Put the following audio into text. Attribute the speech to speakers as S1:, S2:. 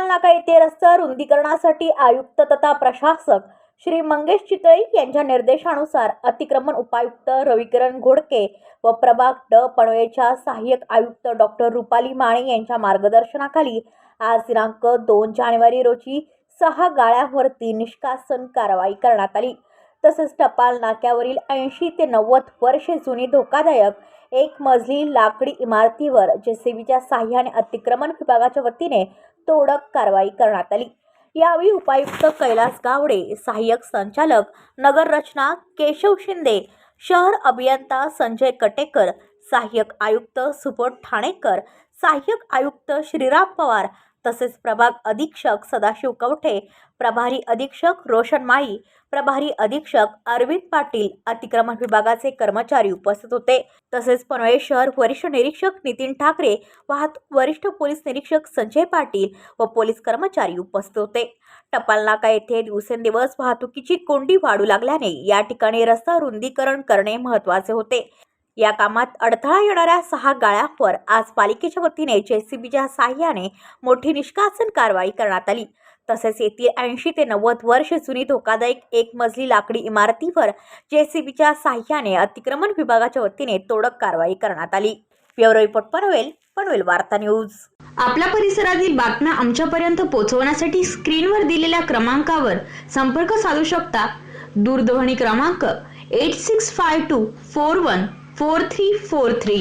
S1: टपाल नाका येथे रस्ता रुंदीकरणासाठी आयुक्त तथा प्रशासक. श्री मंगेश चितळी यांच्या निर्देशानुसार अतिक्रमण उपायुक्त रविकिरण घोडके व प्रभाग ड पणवेच्या सहाय्यक आयुक्त डॉक्टर रुपाली माने यांच्या मार्गदर्शनाखाली आज दिनांक दोन जानेवारी रोजी सहा गाळ्यावरती निष्कासन कारवाई करण्यात आली. तसेच टपाल नाक्यावरील ऐंशी ते नव्वद वर्षे जुनी धोकादायक एक मजली लाकडी इमारतीवर जेसीबीच्या साह्याने अतिक्रमण विभागाच्या वतीने तोडक कारवाई करण्यात आली. यावेळी उपायुक्त कैलास गावडे सहाय्यक संचालक नगररचना केशव शिंदे शहर अभियंता संजय कटेकर सहाय्यक आयुक्त सुबोध ठाणेकर सहाय्यक आयुक्त श्रीराम पवार तसेच प्रभाग अधीक्षक सदाशिव कवठे प्रभारी अधीक्षक रोशन माळी प्रभारी अधीक्षक अरविंद पाटील अतिक्रमण विभागाचे कर्मचारी उपस्थित होते. तसेच पनवेल शहर वरिष्ठ निरीक्षक नितीन ठाकरे वाहतूक वरिष्ठ पोलीस निरीक्षक संजय पाटील व पोलीस कर्मचारी उपस्थित होते. टपाल नाका येथे दिवसेंदिवस वाहतुकीची कोंडी वाढू लागल्याने या ठिकाणी रस्ता रुंदीकरण करणे महत्त्वाचे होते. या कामात अडथळा येणाऱ्या सहा गाळ्यांवर आज पालिकेच्या वतीने जेसीबीच्या साह्याने मोठी निष्कासन कारवाई करण्यात आली. तसेच येथील ऐंशी ते नव्वद वर्ष जुनी धोकादायक एक मजली लाकडी इमारतीवर जेसीबीच्या साह्याने अतिक्रमण विभागाच्या वतीने तोडक कारवाई करण्यात आली. ब्युरो रिपोर्ट पनवेल पनवेल वार्ता न्यूज.
S2: आपल्या परिसरातील बातम्या आमच्यापर्यंत पोहोचवण्यासाठी स्क्रीनवर दिलेल्या क्रमांकावर संपर्क साधू शकता. दूरध्वनी क्रमांक eight six five two four one four three four three.